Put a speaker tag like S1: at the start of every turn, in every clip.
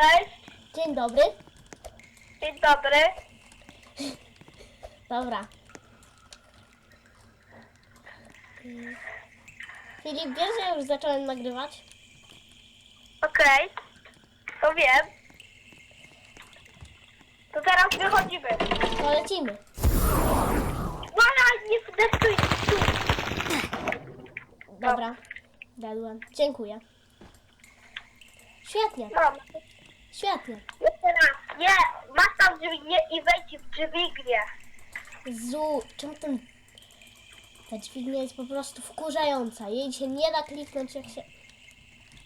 S1: Cześć,
S2: Dzień dobry.
S1: dzień dobry.
S2: Dobra. Filip, wiesz, że już zacząłem nagrywać?
S1: Okej, to wiem. To teraz wychodzimy.
S2: To lecimy.
S1: Uwaga, nie wdestuj tu.
S2: Dobra. Dadłem. Dziękuję. Świetnie. Świetnie.
S1: Jeszcze raz. Nie, masz tam drzwi nie, i wejdź w dźwignię.
S2: Zu, czym ten... Ta dźwignia jest po prostu wkurzająca. Jej się nie da kliknąć jak się...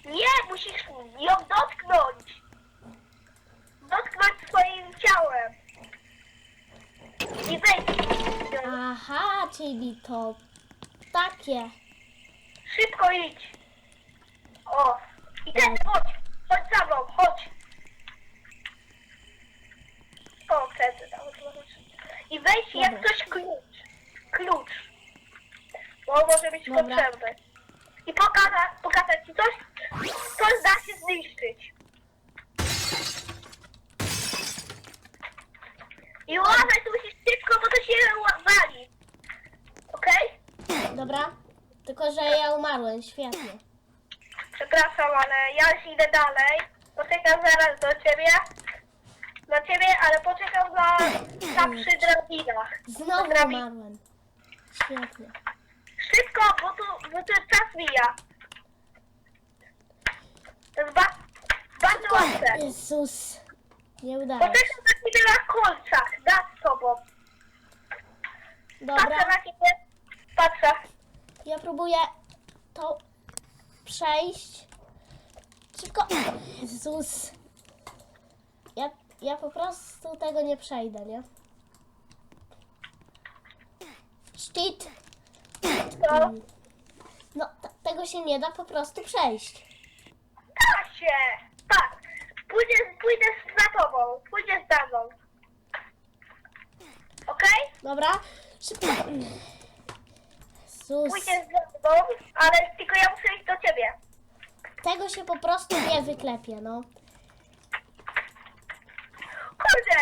S1: Nie, musisz ją dotknąć. Dotknąć swoim ciałem. I wejdź.
S2: Aha, czyli to takie.
S1: Szybko idź. O, i ten, chodź. Chodź za mną, chodź. O, wtedy tam. I weź jak
S2: Dobra.
S1: coś klucz. Klucz. Bo może być
S2: Dobra.
S1: potrzebny. I pokażę, pokażę ci coś. Coś da się zniszczyć. I uważaj, tu musisz szybko, bo to się wali. Okej?
S2: Dobra? Tylko, że ja umarłem, świetnie.
S1: Przepraszam, ale ja już idę dalej. Poczekam zaraz do ciebie. Do ciebie, ale poczekam na, na przy drabinach.
S2: Znowu
S1: Drabin-
S2: umarłem. Świetnie.
S1: Szybko, bo tu, bo tu czas mija. To jest ba- bardzo łatwe.
S2: Jezus. Nie udało się.
S1: Poczekam na ciebie na kolcach, nad. Patrzę
S2: Dobra,
S1: na ciebie. Patrzę.
S2: ja próbuję to przejść. Szybko. Jezus. Ja, po prostu tego nie przejdę, nie? Szczyt.
S1: To
S2: No, tego się nie da po prostu przejść.
S1: da się. Tak. Pójdę, pójdę za tobą. Pójdziesz za mną. Okej?
S2: Dobra? Szybko. Jezus.
S1: Pójdziesz za mną, ale tylko ja muszę iść do ciebie.
S2: Tego się po prostu nie wyklepie, no.
S1: Kurde,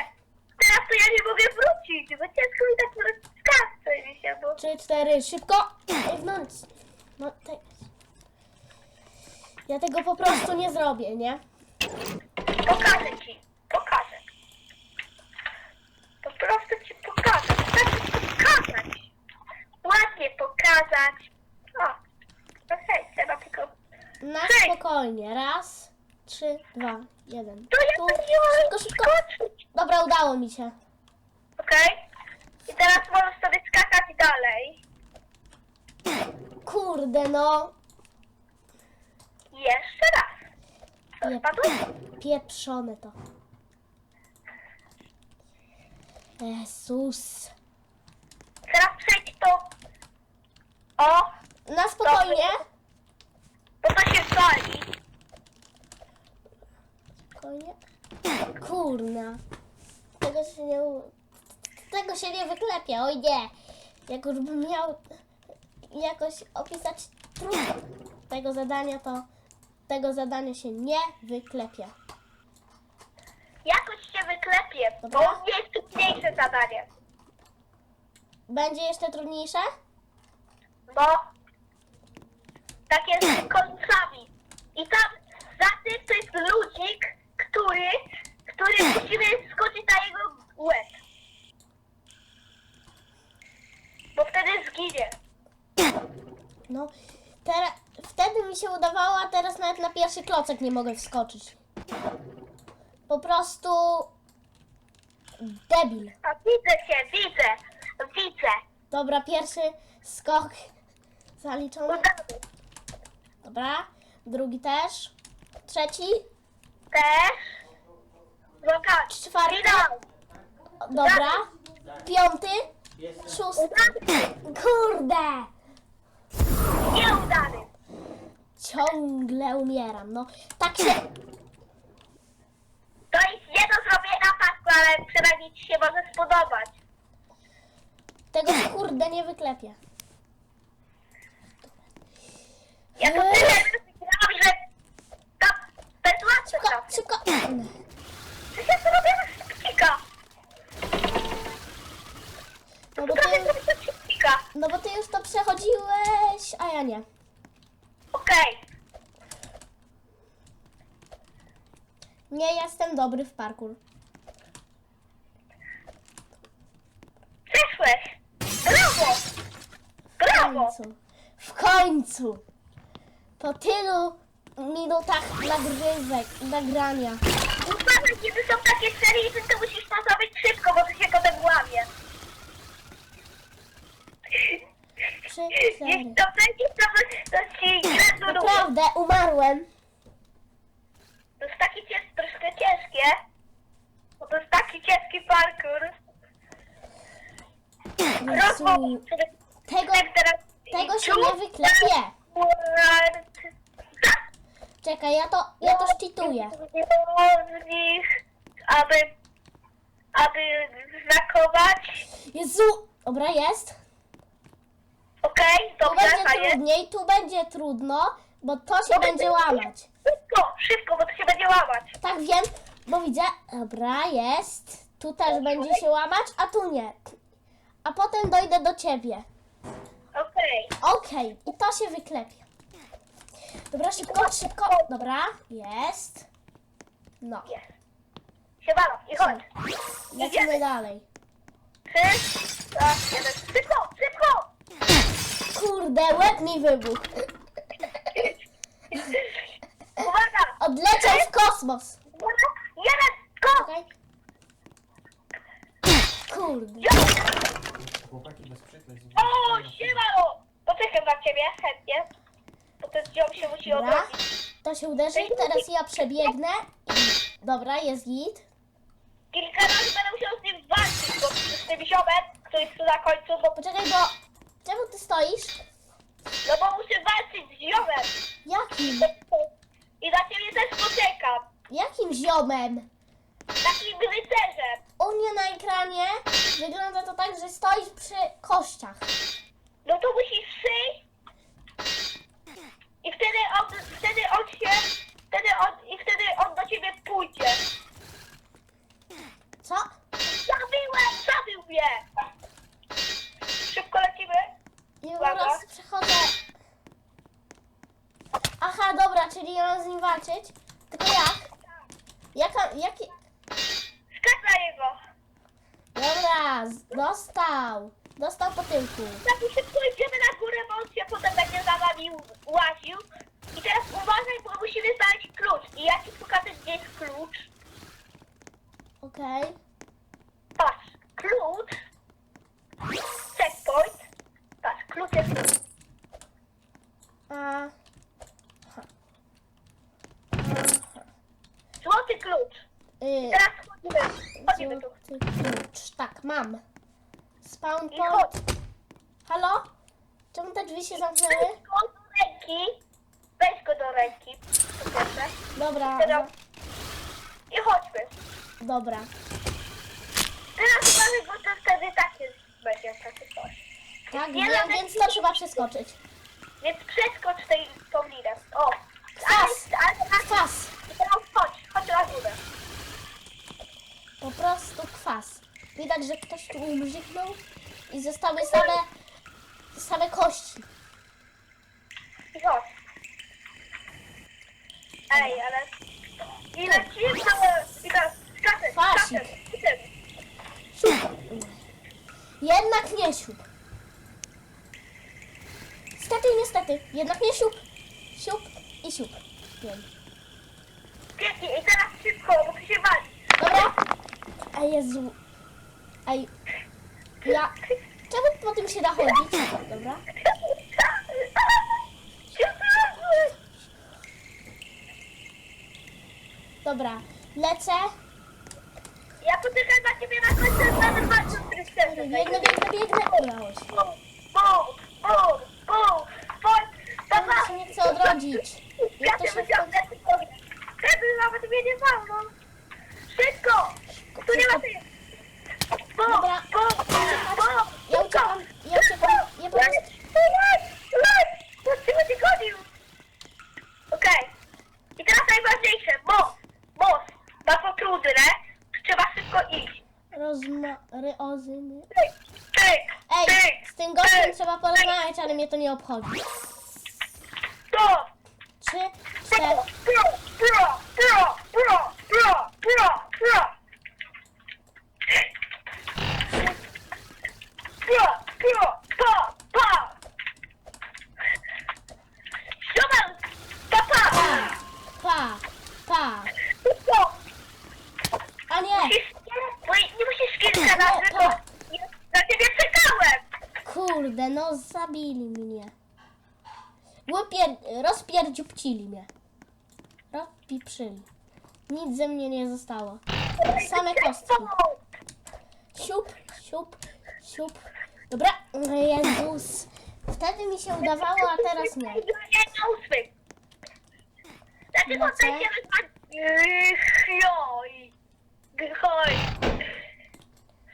S1: teraz to ja nie mogę wrócić, bo ciężko mi tak skasce mi się, bo...
S2: Trzy, cztery, szybko! Wewnątrz. No, te... Ja tego po prostu nie zrobię, nie?
S1: Pokażę ci, pokażę. Po prostu ci pokażę, chcę ci pokazać. Ładnie pokazać. O, okej, trzeba tylko...
S2: Na
S1: Hej!
S2: spokojnie. Raz, trzy, dwa, jeden.
S1: To ja
S2: Tu.
S1: tu nie mogę
S2: Szybko, szybko.
S1: skoczyć.
S2: Dobra, udało mi się.
S1: Okej? I teraz możesz sobie skakać dalej.
S2: Kurde, no.
S1: Jeszcze raz. Co,
S2: Nie.
S1: spadłeś?
S2: Pieprzone to. Jezus.
S1: Teraz przejdź to... O,
S2: Na spokojnie.
S1: bo to się wali.
S2: Spokojnie. Kurna. Tego się nie... Tego się nie wyklepie, oj nie. Jak już bym miał jakoś opisać trudno tego zadania, to tego zadania się nie wyklepie.
S1: Jakoś się wyklepie, bo
S2: Dobra.
S1: u mnie jest trudniejsze zadanie.
S2: Będzie jeszcze trudniejsze?
S1: Bo takie z końcami. I tam za tym to jest ludzik, który, który musimy skoczyć na jego łeb. Bo wtedy zginie.
S2: No, teraz, wtedy mi się udawało, a teraz nawet na pierwszy klocek nie mogę wskoczyć. Po prostu debil.
S1: A widzę cię, widzę, widzę.
S2: Dobra, pierwszy skok zaliczony.
S1: Udany.
S2: Dobra, drugi też. Trzeci.
S1: Też.
S2: Czwarty. Dobra. Piąty. Szósty. Kurde!
S1: Nieudany.
S2: Ciągle umieram. No, tak się.
S1: To jest nie do zrobienia pasku, ale przynajmniej ci się może spodobać.
S2: Tego kurde nie wyklepie.
S1: Ja to tyle że to, to jest łatwe
S2: Szybko,
S1: Przecież.
S2: No bo ty, no bo ty już to przechodziłeś, a ja nie.
S1: Okej.
S2: Nie jestem dobry w parkour.
S1: Przeszłeś. Brawo.
S2: W
S1: Brawo.
S2: końcu. W końcu. Po tylu minutach nagrywek, nagrania.
S1: Uważaj, kiedy są takie serii, to musisz to zrobić szybko, bo to się potem łamie. Jeśli to będzie, to, to ci gratuluję.
S2: Naprawdę, umarłem.
S1: To jest takie cięż, troszkę ciężkie. Bo to jest taki ciężki parkour.
S2: Jezu, tego, tego się nie wyklepie. Czekaj, ja to, ja to szczytuję.
S1: z nich, aby, aby znakować.
S2: Jezu, dobra, jest.
S1: Okej,
S2: Tu
S1: dobrze,
S2: będzie
S1: fajnie.
S2: trudniej, tu będzie trudno, bo to się będzie łamać.
S1: Szybko, szybko, bo to się będzie łamać.
S2: Tak wiem, bo widzę. Dobra, jest. Tu też będzie się łamać, a tu nie. A potem dojdę do ciebie.
S1: Okej.
S2: Okej, i to się wyklepie. Dobra, szybko, szybko. Dobra, jest. No,
S1: Jest. Siemano, i chodź.
S2: lecimy dalej.
S1: Trzy, dwa, jeden. Szybko, szybko!
S2: Kurde, łeb mi wybuchł.
S1: Uwaga!
S2: Odleciał w kosmos.
S1: Uwaga! Jeden, go!
S2: Okej. Kurde.
S3: Chłopaki bez.
S1: O, siemano! Poczekam na ciebie, chętnie. Bo ten ziom się musi
S2: Dobra. To się uderzy, teraz ja przebiegnę. I... Dobra, jest git.
S1: Kilka razy będę musiał z nim walczyć, bo z tym ziomem, który jest tu na końcu, bo,
S2: Poczekaj, bo... Czemu ty stoisz?
S1: no bo muszę walczyć z ziomem.
S2: Jakim?
S1: I na ciebie też poczekam.
S2: Jakim ziomem?
S1: Takim rycerzem.
S2: U mnie na ekranie wygląda to tak, że stoisz przy kościach.
S1: No to musisz przyjść i wtedy on, wtedy on się, wtedy on, i wtedy on do ciebie pójdzie.
S2: Co?
S1: Zabiłem, zabił mnie! Szybko lecimy.
S2: I po
S1: Uwaga.
S2: prostu przechodzę. Aha, dobra, czyli ja mam z nim walczyć. Tylko jak? Jaka, jaki...
S1: Skacz na jego.
S2: Dobra, z- dostał. Dostał po tyłku.
S1: Tak szybko idziemy na górę, bo on się potem będzie za nami łaził. I teraz uważaj, bo musimy znaleźć klucz. I ja ci pokażę, gdzie jest klucz.
S2: Okej.
S1: Patrz, klucz. Checkpoint. Patrz, klucz jest.
S2: A...
S1: Złoty klucz.
S2: Y,
S1: Teraz chodzimy. Chodzimy tu.
S2: złoty klucz. Tak, mam. Spawn
S1: I
S2: point.
S1: chodź.
S2: Halo? Czemu te drzwi się zamknęły?
S1: Weź go do ręki. Weź go do ręki. Po pierwsze.
S2: Dobra,
S1: Teraz. I chodźmy.
S2: dobra.
S1: Teraz uważaj, bo to wtedy takie będzie takie coś.
S2: Tak,
S1: Nie
S2: wiem,
S1: nawet
S2: więc to trzeba przeskoczyć.
S1: Więc przeskocz tej tą linę. O!
S2: Kwas.
S1: Ale,
S2: Kwas.
S1: teraz chodź, chodź na górę.
S2: Po prostu kwas. Widać, że ktoś tu umrzyknął i zostały same, same kości.
S1: I chodź. Ej, ale... I lecimy całe... I teraz skaczesz,
S2: Fasik. Jednak nie siup. Niestety, niestety. Jednak nie siup. Siup i siup. Wiem.
S1: Pięknie, i teraz szybko, bo ty się wali.
S2: Dobra. A Jezu. Ej. Ja... Czemu po tym się da chodzić? Dobra. Dobra. Lecę.
S1: Ja poczekam na ciebie na końcu, który chcesz.
S2: Biegnę, biegnę, biegnę.
S1: Bum, bum, bum, bum.
S2: Dobra,
S1: Dobra.
S2: się nie chcę odrodzić. 거기. Rozpierdziupcili mnie. Rozpiprzyli. Nic ze mnie nie zostało. Same kostki. Siup, siup, siup. Dobra, Jezus. Wtedy mi się udawało, a teraz nie.
S1: na ósmy. Dlaczego
S2: No co?
S1: tutaj się Joj. Gchoj.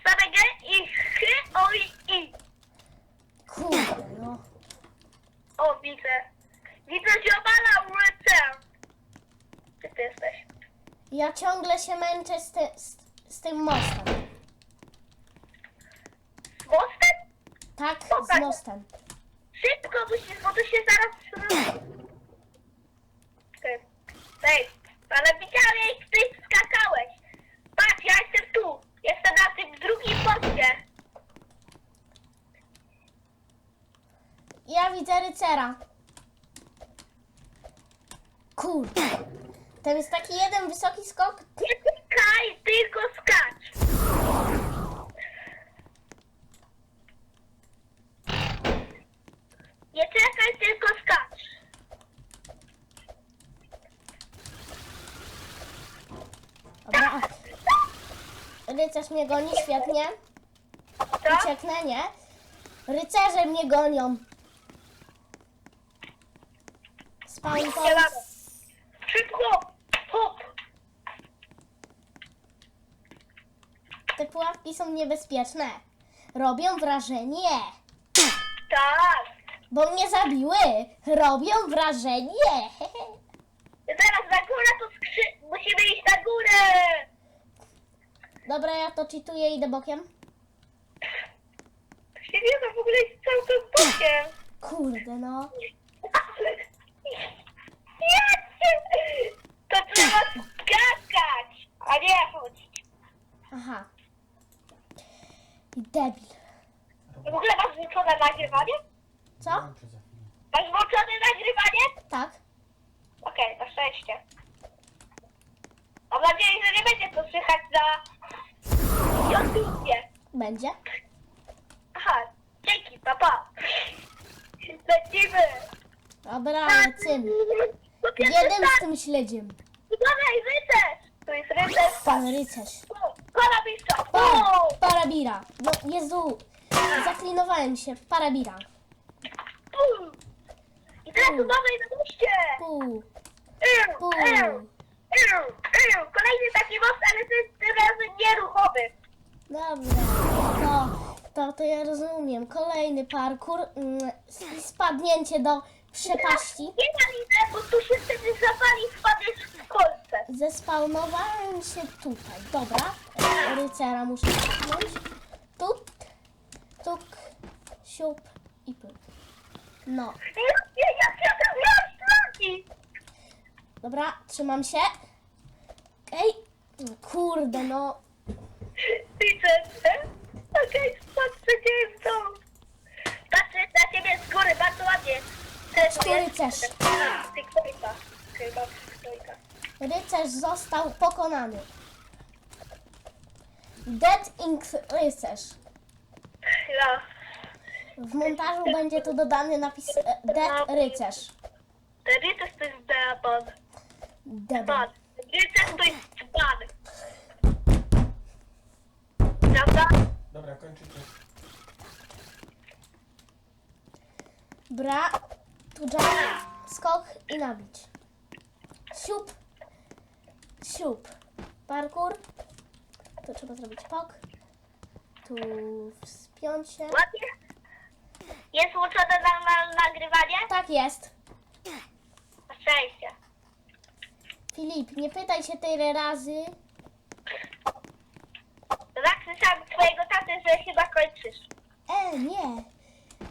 S1: Same G i chy, oj, i.
S2: Kurde, no.
S1: O, widzę. Widzę ziomala ulicę. Gdzie ty jesteś?
S2: Ja ciągle się męczę z, ty, z, z tym mostem.
S1: Z mostem?
S2: Tak, z mostem.
S1: Szybko musisz, bo tu się zaraz... Ej, ale widziałem jak ty skakałeś. Patrz, ja jestem tu. Jestem na tym drugim moście.
S2: Ja widzę rycera. Kurde. Tam jest taki jeden wysoki skok.
S1: Nie tylko skacz. Nie czekaj, tylko skacz.
S2: Dobra. Rycerz mnie goni, świetnie.
S1: Co?
S2: Ucieknę, nie? Rycerze mnie gonią. Spawn point.
S1: Strzelamy. Szybko! Hop!
S2: Te pułapki są niebezpieczne. Robią wrażenie.
S1: Tak!
S2: Bo mnie zabiły. Robią wrażenie.
S1: Zaraz na górę to skrzy... Musimy iść na górę!
S2: Dobra, ja to czytuję, idę bokiem.
S1: To się nie da w ogóle iść całym bokiem.
S2: Kurde, no.
S1: Nie! To trzeba skakać, a nie chodzić.
S2: Aha. I debil.
S1: W ogóle masz włączone nagrywanie?
S2: Co?
S3: Włączę za chwilę.
S1: Masz włączone nagrywanie?
S2: Tak.
S1: Okej, na szczęście. Mam nadzieję, że nie będzie to słychać na YouTubie.
S2: Będzie.
S1: Aha, dzięki, papa. Lecimy.
S2: Dobra, lecimy. Jeden z
S1: tak,
S2: tym śledziem.
S1: Dawaj, rycerz! Tu jest rycerz.
S2: Pan rycerz.
S1: Kolabica.
S2: O, parabira. No, Jezu. Zaklinowałem się. Parabira.
S1: I teraz tu mamy na ew. Kolejny taki most, ale tym, tym razem nieruchomy.
S2: Dobra. To, to, to ja rozumiem. Kolejny parkour mm, spadnięcie do przepaści.
S1: Nie ma linę, bo tu się wtedy zapali, spadniesz w kolce.
S2: Zespawnowałem się tutaj. Dobra. Rycera muszę kliknąć. Tuk, tuk, siup i pyk. No.
S1: Ja, ja to?
S2: Dobra, trzymam się. Ej, kurde, no.
S1: Widzę cię. Okej, patrzę, gdzie jest dom. Patrzę na ciebie z góry, bardzo ładnie.
S2: Tu rycerz. Rycerz został pokonany. Dead Ink Rycerz.
S1: Ja.
S2: W montażu będzie tu dodany napis e, Dead Rycerz.
S1: Rycerz to jest deban.
S2: Dead.
S1: Ban. Rycerz to jest ban. Prawda?
S3: Dobra, kończycie.
S2: Bra, tu jump, skok i nabić. Siup, siup. Parkour. Tu trzeba zrobić pok. Tu wspiąć się.
S1: Ładnie? Jest włączone na, na nagrywanie?
S2: Tak jest.
S1: Na szczęście.
S2: Filip, nie pytaj się tyle razy.
S1: Zakrzyczam twojego taty, że chyba kończysz.
S2: E, nie.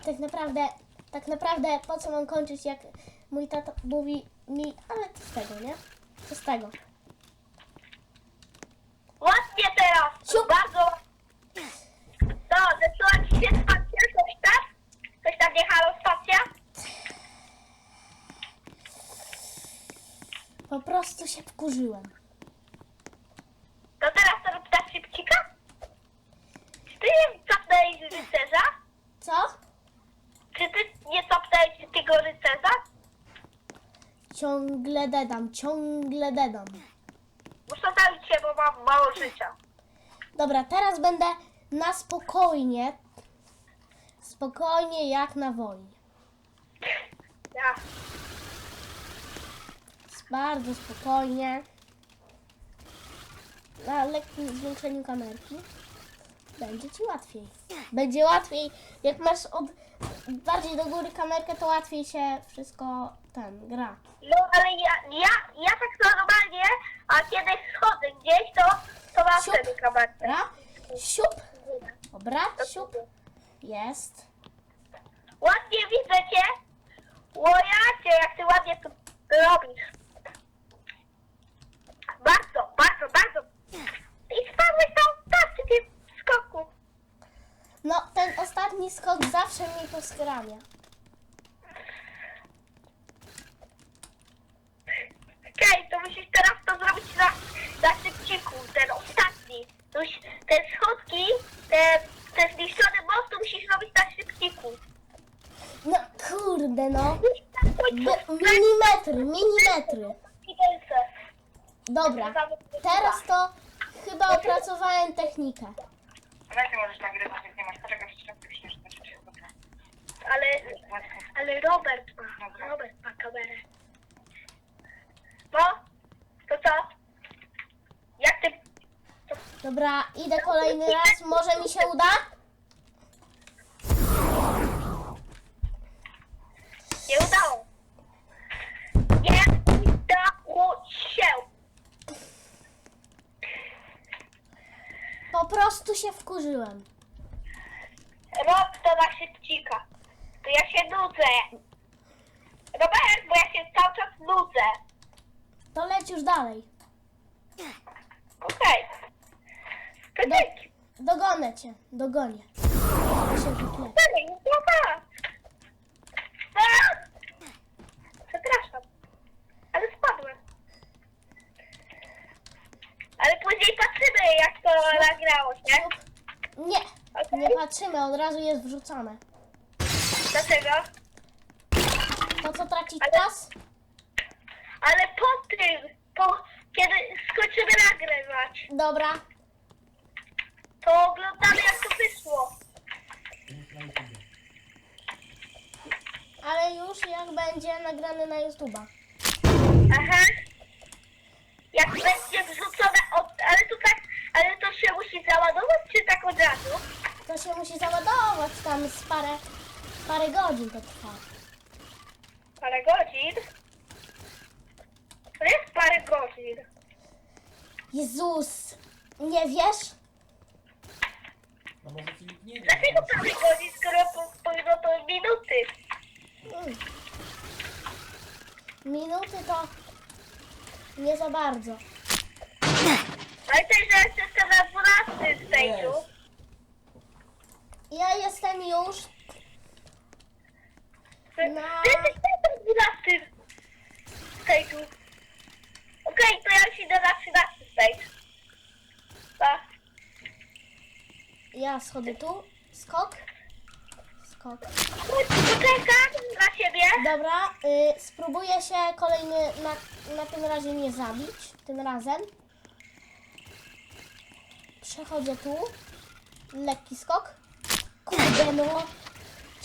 S2: Tak naprawdę, tak naprawdę po co mam kończyć, jak mój tata mówi mi, ale co z tego, nie? Co z tego?
S1: Ładnie teraz!
S2: Siup.
S1: Bardzo No, zepsuła ci się spacja, coś tam? Coś tam jechało spacja?
S2: Po prostu się wkurzyłem.
S1: To teraz to rób tak szybcika? Czy ty nie cofnęłeś rycerza?
S2: Co?
S1: Czy ty nie cofnęłeś tego rycerza?
S2: Ciągle dedam, ciągle dedam.
S1: Muszę zabić się, bo mam mało życia.
S2: Dobra, teraz będę na spokojnie. Spokojnie jak na wojnie.
S1: Ja.
S2: Bardzo spokojnie. Na lekkim zwiększeniu kamerki. Będzie ci łatwiej. Będzie łatwiej. Jak masz od bardziej do góry kamerkę, to łatwiej się wszystko ten gra.
S1: No ale ja, ja, ja tak normalnie, a kiedy schodzę gdzieś, to, to mam
S2: Siup.
S1: wtedy kamerkę.
S2: Dobra? Siup. Dobra, siup. Jest.
S1: Ładnie widzę cię. Łojacie, jak ty ładnie to robisz. Bardzo, bardzo, bardzo. I spadłeś tam w tym skoku.
S2: No, ten ostatni skok zawsze mnie poskramia.
S1: Okej, to musisz teraz to zrobić na, na szybciku, ten ostatni. To Musi, te schodki, te, te zniszczone most, to musisz robić na szybciku.
S2: No kurde no.
S1: Musisz tak
S2: B-
S1: końcu.
S2: milimetry, milimetry.
S1: I ręce.
S2: Dobra, teraz to chyba
S4: Jak ty możesz nagrywać, jak nie masz? Poczekaj, dobra.
S1: Ale, ale Robert ma, Robert ma kamerę. No, to co? Jak ty,
S2: Dobra, idę kolejny raz, może mi się uda?
S1: nie udało? Nie udało się.
S2: Po prostu się wkurzyłem.
S1: Rob to na szybcika. To ja się nudzę. Robert, bo ja się cały czas nudzę.
S2: To leć już dalej.
S1: Okej. To
S2: Do, dogonę cię, dogonię. Się.
S1: Dalej, dobra. Przepraszam. Ale spadłem. Ale później patrzymy, jak to nagrało, nie?
S2: Nie,
S1: Okej.
S2: Nie patrzymy, od razu jest wrzucane.
S1: Dlaczego?
S2: Po co tracić
S1: Ale-
S2: czas?
S1: Ale po tym, po, kiedy skończymy nagrywać,
S2: Dobra,
S1: to oglądamy, jak to wyszło.
S2: Ale już jak będzie nagrane na YouTube'a.
S1: Aha. Jak będzie wrzucone, od, ale to tak, ale to się musi załadować, czy tak od razu?
S2: To się musi załadować tam z parę, parę godzin to trwa.
S1: Parę godzin? To jest parę godzin.
S2: Jezus, nie wiesz?
S3: No może Filip nie wie.
S1: Dlaczego parę godzin, skoro po- powinno to minuty?
S2: Mm. Minuty to nie za bardzo.
S1: Ale też, że jestem na 12 stage'u.
S3: Jest.
S2: Ja jestem już Na-
S1: Ty jesteś na 12 stage'u. Okej, to ja już idę na 13 stage. Pa.
S2: Ja schodzę tu. Skok. Skok.
S1: Poczekam na ciebie.
S2: Dobra, y, spróbuję się kolejny na, na tym razie nie zabić. Tym razem. Przechodzę tu. Lekki skok. Kurde no.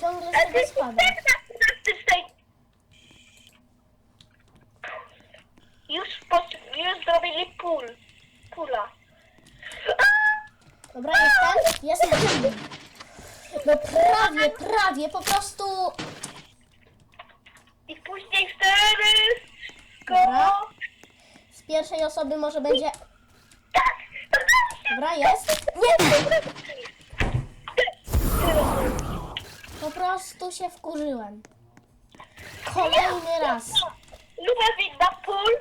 S2: Ciągle
S1: na 13 stage. Już, po, już zrobili pól. Pula.
S2: Dobra, jestem. Jestem. No prawie, prawie. Po prostu
S1: I później cztery.
S2: Dobra. Z pierwszej osoby może będzie...
S1: Tak.
S2: Dobra, jest. Nie!
S1: Ty-
S2: prostu się wkurzyłem. Kolejny raz.
S1: Lubię winda pól.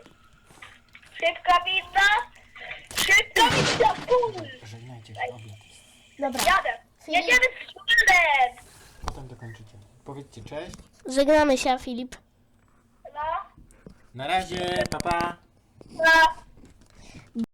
S1: Szybka winda. Szybka winda pól.
S3: Żegnajcie się, obiad.
S2: Dobra,
S1: Jadę.
S2: Filip.
S1: Jedziemy z szpilem.
S3: Potem dokończycie. Powiedzcie cześć.
S2: żegnamy się, Filip.
S1: No.
S3: Na razie, papa. Pa.
S1: No.